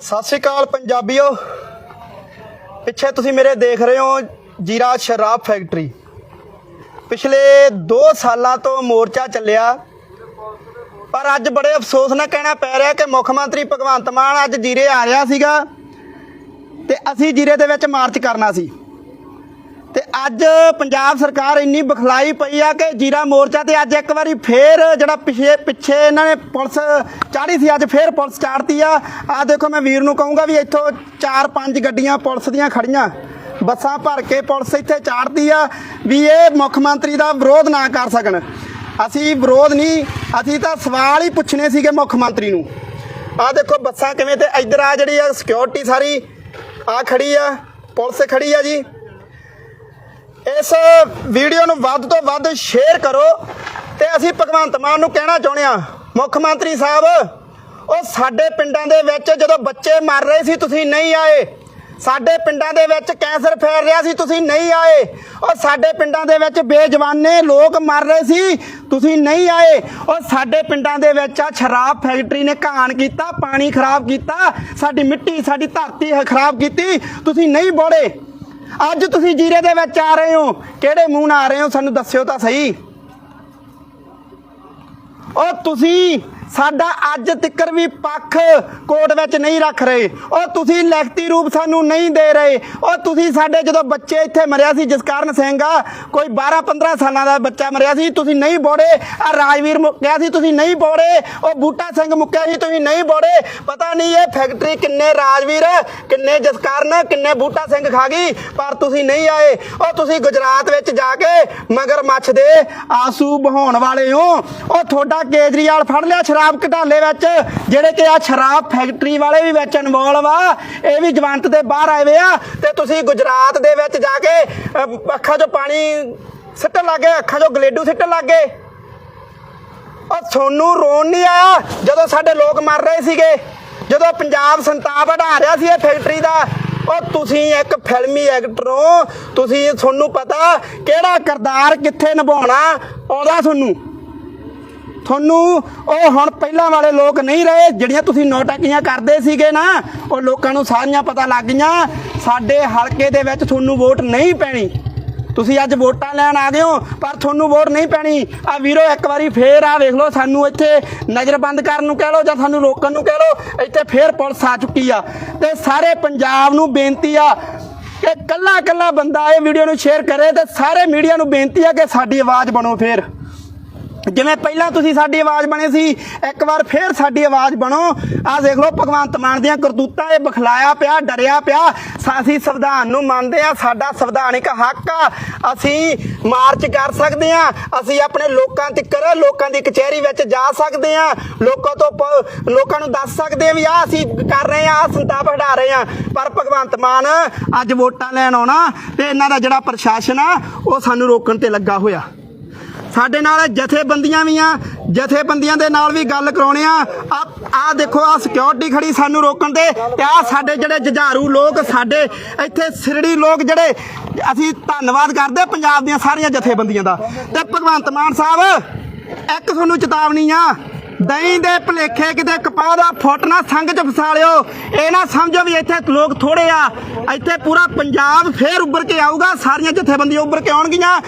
ਸਤਿ ਸ਼੍ਰੀ ਅਕਾਲ ਪੰਜਾਬੀਓ। ਪਿੱਛੇ ਤੁਸੀਂ ਮੇਰੇ ਦੇਖ ਰਹੇ ਹੋ ਜੀਰਾ ਸ਼ਰਾਬ ਫੈਕਟਰੀ। ਪਿਛਲੇ 2 ਸਾਲਾਂ ਤੋਂ ਮੋਰਚਾ ਚੱਲਿਆ। ਪਰ ਅੱਜ ਬੜੇ ਅਫਸੋਸ ਨਾਲ ਕਹਿਣਾ ਪੈ ਰਿਹਾ ਕਿ ਮੁੱਖ ਮੰਤਰੀ ਭਗਵੰਤ ਮਾਨ ਅੱਜ ਜੀਰੇ ਆ ਰਿਹਾ ਸੀਗਾ ਤੇ ਅਸੀਂ ਜੀਰੇ ਦੇ ਵਿੱਚ ਮਾਰਚ ਕਰਨਾ ਸੀ। ਤੇ ਅੱਜ ਪੰਜਾਬ ਸਰਕਾਰ ਇੰਨੀ ਬਖਲਾਈ ਪਈ ਆ ਕਿ ਜੀਰਾ ਮੋਰਚਾ ਤੇ ਅੱਜ ਇੱਕ ਵਾਰੀ ਫੇਰ ਜਿਹੜਾ ਪਿਛੇ ਪਿੱਛੇ ਇਹਨਾਂ ਨੇ ਪੁਲਿਸ ਚਾੜੀ ਸੀ, ਅੱਜ ਫੇਰ ਪੁਲਿਸ ਚਾੜਤੀ ਆ। ਆ ਦੇਖੋ ਮੈਂ ਵੀਰ ਨੂੰ ਕਹੂੰਗਾ ਵੀ ਇੱਥੋਂ ਚਾਰ ਪੰਜ ਗੱਡੀਆਂ ਪੁਲਿਸ ਦੀਆਂ ਖੜੀਆਂ। ਬੱਸਾਂ ਭਰ ਕੇ ਪੁਲਿਸ ਇੱਥੇ ਚਾੜਦੀ ਆ ਵੀ ਇਹ ਮੁੱਖ ਮੰਤਰੀ ਦਾ ਵਿਰੋਧ ਨਾ ਕਰ ਸਕਣ। ਅਸੀਂ ਵਿਰੋਧ ਨਹੀਂ, ਅਸੀਂ ਤਾਂ ਸਵਾਲ ਹੀ ਪੁੱਛਣੇ ਸੀਗੇ ਮੁੱਖ ਮੰਤਰੀ ਨੂੰ। ਆ ਦੇਖੋ ਬੱਸਾਂ ਕਿਵੇਂ ਤੇ ਇੱਧਰ ਆ ਜਿਹੜੀ ਆ ਸਿਕਿਉਰਿਟੀ ਸਾਰੀ, ਆ ਖੜੀ ਆ, ਪੁਲਿਸ ਖੜੀ ਆ ਜੀ। ਇਸ ਵੀਡੀਓ ਨੂੰ ਵੱਧ ਤੋਂ ਵੱਧ ਸ਼ੇਅਰ ਕਰੋ ਤੇ ਅਸੀਂ ਭਗਵੰਤ ਮਾਨ ਨੂੰ ਕਹਿਣਾ ਚਾਹੁੰਦੇ ਆ ਮੁੱਖ ਮੰਤਰੀ ਸਾਹਿਬ, ਉਹ ਸਾਡੇ ਪਿੰਡਾਂ ਦੇ ਵਿੱਚ ਜਦੋਂ ਬੱਚੇ ਮਰ ਰਹੇ ਸੀ, ਤੁਸੀਂ ਨਹੀਂ ਆਏ। ਸਾਡੇ ਪਿੰਡਾਂ ਦੇ ਵਿੱਚ ਕੈਂਸਰ ਫੈਲ ਰਿਹਾ ਸੀ, ਤੁਸੀਂ ਨਹੀਂ ਆਏ। ਉਹ ਸਾਡੇ ਪਿੰਡਾਂ ਦੇ ਵਿੱਚ ਬੇਜਵਾਨੇ ਲੋਕ ਮਰ ਰਹੇ ਸੀ, ਤੁਸੀਂ ਨਹੀਂ ਆਏ। ਔਰ ਸਾਡੇ ਪਿੰਡਾਂ ਦੇ ਵਿੱਚ ਆ ਸ਼ਰਾਬ ਫੈਕਟਰੀ ਨੇ ਘਾਣ ਕੀਤਾ, ਪਾਣੀ ਖਰਾਬ ਕੀਤਾ, ਸਾਡੀ ਮਿੱਟੀ, ਸਾਡੀ ਧਰਤੀ ਖਰਾਬ ਕੀਤੀ, ਤੁਸੀਂ ਨਹੀਂ ਬੋੜੇ ਅੱਜ ਤੁਸੀਂ ਜੀਰੇ ਦੇ ਵਿੱਚ ਆ ਰਹੇ ਹੋ। ਕਿਹੜੇ ਮੂੰਹ ਨਾਲ ਆ ਰਹੇ ਹੋ ਸਾਨੂੰ ਦੱਸਿਓ ਤਾਂ ਸਹੀ। ਉਹ ਤੁਸੀਂ ਸਾਡਾ ਅੱਜ ਤਿੱਕਰ ਵੀ ਪੱਖ ਕੋਰਟ ਵਿੱਚ ਨਹੀਂ ਰੱਖ ਰਹੇ। ਉਹ ਤੁਸੀਂ ਲਿਖਤੀ ਰੂਪ ਸਾਨੂੰ ਨਹੀਂ ਦੇ ਰਹੇ। ਉਹ ਤੁਸੀਂ ਸਾਡੇ ਜਦੋਂ ਬੱਚੇ ਇੱਥੇ ਮਰਿਆ ਸੀ ਜਸਕਰਨ ਸਿੰਘ ਆ, ਕੋਈ 12 15 ਸਾਲਾਂ ਦਾ ਬੱਚਾ ਮਰਿਆ ਸੀ, ਤੁਸੀਂ ਨਹੀਂ ਬੋੜੇ। ਆ ਰਾਜਵੀਰ ਮੁੱਕਿਆ ਸੀ, ਤੁਸੀਂ ਨਹੀਂ ਬੋੜੇ। ਉਹ ਬੂਟਾ ਸਿੰਘ ਮੁੱਕਿਆ ਸੀ, ਤੁਸੀਂ ਨਹੀਂ ਬੋੜੇ। ਪਤਾ ਨਹੀਂ ਇਹ ਫੈਕਟਰੀ ਕਿੰਨੇ ਰਾਜਵੀਰ, ਕਿੰਨੇ ਜਸਕਰਨ ਕਿੰਨੇ ਬੂਟਾ ਸਿੰਘ ਖਾ ਗਈ, ਪਰ ਤੁਸੀਂ ਨਹੀਂ ਆਏ। ਉਹ ਤੁਸੀਂ ਗੁਜਰਾਤ ਵਿੱਚ ਜਾ ਕੇ ਮਗਰ ਮੱਛ ਦੇ ਆਸੂ ਬਹਾਉਣ ਵਾਲੇ ਹੋ। ਉਹ ਤੁਹਾਡਾ ਕੇਜਰੀਵਾਲ ਫੜ ਲਿਆ ਸ਼ਰਾਬ ਘਟਾਲੇ ਵਿੱਚ ਜਿਹੜੇ ਕਿ ਆ ਸ਼ਰਾਬ ਫੈਕਟਰੀ ਵਾਲੇ ਵੀ ਵਿੱਚ ਇਨਵੋਲਵ ਆ ਇਹ ਵੀ ਜਵੰਤ ਦੇ ਬਾਹਰ ਆਏ ਵੇ ਆ ਤੇ ਤੁਸੀਂ ਗੁਜਰਾਤ ਦੇ ਵਿੱਚ ਜਾ ਕੇ ਅਹ, ਅੱਖਾਂ 'ਚੋਂ ਪਾਣੀ ਸਿੱਟਣ ਲੱਗੇ ਅੱਖਾਂ 'ਚੋਂ ਗਲੇਡੂ ਸਿੱਟਣ ਲੱਗੇ ਉਹ ਤੁਹਾਨੂੰ ਰੋਣ ਨਹੀਂ ਆਇਆ ਜਦੋਂ ਸਾਡੇ ਲੋਕ ਮਰ ਰਹੇ ਸੀਗੇ ਜਦੋਂ ਪੰਜਾਬ ਸੰਤਾਪ ਹਟਾ ਰਿਹਾ ਸੀ ਇਹ ਫੈਕਟਰੀ ਦਾ ਉਹ ਤੁਸੀਂ ਇੱਕ ਫਿਲਮੀ ਐਕਟਰ ਹੋ ਤੁਸੀਂ ਤੁਹਾਨੂੰ ਪਤਾ ਕਿਹੜਾ ਕਿਰਦਾਰ ਕਿੱਥੇ ਨਿਭਾਉਣਾ ਆਉਂਦਾ ਤੁਹਾਨੂੰ ਤੁਹਾਨੂੰ ਉਹ ਹੁਣ ਪਹਿਲਾਂ ਵਾਲੇ ਲੋਕ ਨਹੀਂ ਰਹੇ, ਜਿਹੜੀਆਂ ਤੁਸੀਂ ਨੋਟਾਕੀਆਂ ਕਰਦੇ ਸੀਗੇ ਨਾ, ਉਹ ਲੋਕਾਂ ਨੂੰ ਸਾਰੀਆਂ ਪਤਾ ਲੱਗ ਗਈਆਂ। ਸਾਡੇ ਹਲਕੇ ਦੇ ਵਿੱਚ ਤੁਹਾਨੂੰ ਵੋਟ ਨਹੀਂ ਪੈਣੀ। ਤੁਸੀਂ ਅੱਜ ਵੋਟਾਂ ਲੈਣ ਆ ਗਏ ਹੋ, ਪਰ ਤੁਹਾਨੂੰ ਵੋਟ ਨਹੀਂ ਪੈਣੀ। ਆ ਵੀਰੋ, ਇੱਕ ਵਾਰੀ ਫੇਰ ਆ ਵੇਖ ਲਓ, ਸਾਨੂੰ ਇੱਥੇ ਨਜ਼ਰਬੰਦ ਕਰਨ ਨੂੰ ਕਹਿ ਲਓ, ਜਾਂ ਸਾਨੂੰ ਰੋਕਣ ਨੂੰ ਕਹਿ ਲਓ, ਇੱਥੇ ਫੇਰ ਪੁਲਿਸ ਆ ਚੁੱਕੀ ਆ। ਤੇ ਸਾਰੇ ਪੰਜਾਬ ਨੂੰ ਬੇਨਤੀ ਆ ਕਿ ਕੱਲਾ ਕੱਲਾ ਬੰਦਾ ਇਹ ਵੀਡੀਓ ਨੂੰ ਸ਼ੇਅਰ ਕਰੇ ਤੇ ਸਾਰੇ ਮੀਡੀਆ ਨੂੰ ਬੇਨਤੀ ਆ ਕਿ ਸਾਡੀ ਆਵਾਜ਼ ਬਣੋ ਫੇਰ। ਜਿਵੇਂ ਪਹਿਲਾਂ ਤੁਸੀਂ ਸਾਡੀ ਆਵਾਜ਼ ਬਣੇ ਸੀ, ਇੱਕ ਵਾਰ ਫੇਰ ਸਾਡੀ ਆਵਾਜ਼ ਬਣੋ। ਆਹ ਦੇਖ ਲਓ, ਭਗਵੰਤ ਮਾਨ ਦੀਆਂ ਕਰਤੂਤਾਂ, ਇਹ ਬਖਲਾਇਆ ਪਿਆ, ਡਰਿਆ ਪਿਆ। ਅਸੀਂ ਸੰਵਿਧਾਨ ਨੂੰ ਮੰਨਦੇ ਆ, ਸਾਡਾ ਸੰਵਿਧਾਨਿਕ ਹੱਕ ਆ। ਅਸੀਂ ਮਾਰਚ ਕਰ ਸਕਦੇ ਆ, ਅਸੀਂ ਆਪਣੇ ਲੋਕਾਂ ਤੱਕਰ, ਲੋਕਾਂ ਦੀ ਕਚਹਿਰੀ ਵਿੱਚ ਜਾ ਸਕਦੇ ਆ। ਲੋਕਾਂ ਤੋਂ ਲੋਕਾਂ ਨੂੰ ਦੱਸ ਸਕਦੇ ਆ ਵੀ ਆ ਅਸੀਂ ਕਰ ਰਹੇ ਆ, ਆਹ ਸੰਤਾਪ ਹਟਾ ਰਹੇ ਆ। ਪਰ ਭਗਵੰਤ ਮਾਨ ਅੱਜ ਵੋਟਾਂ ਲੈਣ ਆਉਣਾ ਤੇ ਇਹਨਾਂ ਦਾ ਜਿਹੜਾ ਪ੍ਰਸ਼ਾਸਨ ਆ, ਉਹ ਸਾਨੂੰ ਰੋਕਣ ਤੇ ਲੱਗਾ ਹੋਇਆ। ਸਾਡੇ ਨਾਲ ਜਥੇਬੰਦੀਆਂ ਵੀ ਆ, ਜਥੇਬੰਦੀਆਂ ਦੇ ਨਾਲ ਵੀ ਗੱਲ ਕਰਾਉਣੇ ਆ। ਆ ਆਹ ਦੇਖੋ ਆ ਸਿਕਿਉਰਿਟੀ ਖੜੀ ਸਾਨੂੰ ਰੋਕਣ ਤੇ ਤੇ ਆ ਸਾਡੇ ਜਿਹੜੇ ਜੁਝਾਰੂ ਲੋਕ, ਸਾਡੇ ਇੱਥੇ ਸਿਰੜੀ ਲੋਕ ਜਿਹੜੇ ਅਸੀਂ ਧੰਨਵਾਦ ਕਰਦੇ ਪੰਜਾਬ ਦੀਆਂ ਸਾਰੀਆਂ ਜਥੇਬੰਦੀਆਂ ਦਾ। ਤੇ ਭਗਵੰਤ ਮਾਨ ਸਾਹਿਬ, ਇੱਕ ਤੁਹਾਨੂੰ ਚੇਤਾਵਨੀ ਆ, ਦਹੀਂ ਦੇ ਭਲੇਖੇ ਕਿਤੇ ਕਪਾਹ ਦਾ ਫੁੱਟ ਨਾ ਸੰਗ ਚ ਫਸਾ ਲਿਓ। ਇਹ ਨਾ ਸਮਝੋ ਵੀ ਇੱਥੇ ਲੋਕ ਥੋੜੇ ਆ। ਇੱਥੇ ਪੂਰਾ ਪੰਜਾਬ ਫੇਰ ਉੱਭਰ ਕੇ ਆਊਗਾ, ਸਾਰੀਆਂ ਜਥੇਬੰਦੀਆਂ ਉੱਭਰ ਕੇ ਆਉਣਗੀਆਂ।